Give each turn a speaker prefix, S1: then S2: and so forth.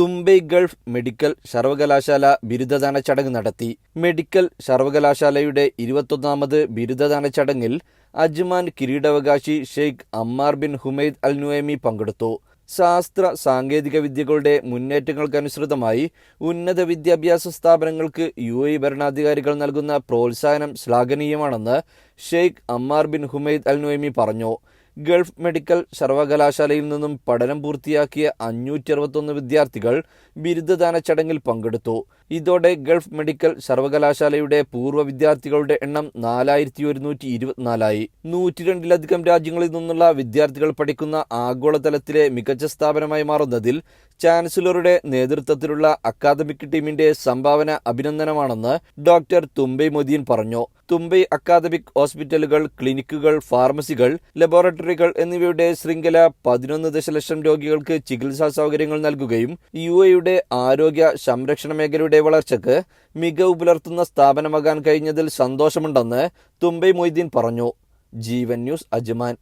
S1: തുമ്പൈ Gulf medical സർവകലാശാല ബിരുദദാന ചടങ്ങ് നടത്തി. മെഡിക്കൽ സർവകലാശാലയുടെ ഇരുപത്തൊന്നാമത് ബിരുദദാന ചടങ്ങിൽ അജ്മാൻ കിരീടാവകാശി Sheikh Ammar bin Humaid Al Nuaimi പങ്കെടുത്തു. ശാസ്ത്ര സാങ്കേതിക വിദ്യകളുടെ മുന്നേറ്റങ്ങൾക്കനുസൃതമായി ഉന്നത വിദ്യാഭ്യാസ സ്ഥാപനങ്ങൾക്ക് യു എ ഭരണാധികാരികൾ നൽകുന്ന പ്രോത്സാഹനം ശ്ലാഘനീയമാണെന്ന് Sheikh Ammar bin Humaid Al Nuaimi പറഞ്ഞു. ഗൾഫ് മെഡിക്കൽ സർവകലാശാലയിൽ നിന്നും പഠനം പൂർത്തിയാക്കിയ അഞ്ഞൂറ്റി അറുപത്തൊന്ന് വിദ്യാർത്ഥികൾ ബിരുദദാന ചടങ്ങിൽ പങ്കെടുത്തു. ഇതോടെ ഗൾഫ് മെഡിക്കൽ സർവകലാശാലയുടെ പൂർവ വിദ്യാർത്ഥികളുടെ എണ്ണം നാലായിരത്തി ഒരുന്നൂറ്റി ഇരുപത്തിനാലായി നൂറ്റിരണ്ടിലധികം രാജ്യങ്ങളിൽ നിന്നുള്ള വിദ്യാർത്ഥികൾ പഠിക്കുന്ന ആഗോളതലത്തിലെ മികച്ച സ്ഥാപനമായി മാറുന്നതിൽ ചാൻസലറുടെ നേതൃത്വത്തിലുള്ള അക്കാദമിക് ടീമിന്റെ സംഭാവന അഭിനന്ദനമാണെന്ന് ഡോക്ടർ തുമ്പൈ മൊദീൻ പറഞ്ഞു. തുമ്പൈ അക്കാദമിക് ഹോസ്പിറ്റലുകൾ ക്ലിനിക്കുകൾ ഫാർമസികൾ ലബോറട്ടറികൾ എന്നിവയുടെ ശൃംഖല പതിനൊന്ന് ദശലക്ഷം രോഗികൾക്ക് ചികിത്സാ സൗകര്യങ്ങൾ നൽകുകയും യു എയുടെ ആരോഗ്യ സംരക്ഷണ മേഖലയുടെ വളർച്ചയ്ക്ക് മികവ് പുലർത്തുന്ന സ്ഥാപനമാകാൻ കഴിഞ്ഞതിൽ സന്തോഷമുണ്ടെന്ന് തുമ്പൈ മൊയ്തീൻ പറഞ്ഞു. ജീവൻ ന്യൂസ് അജ്മാൻ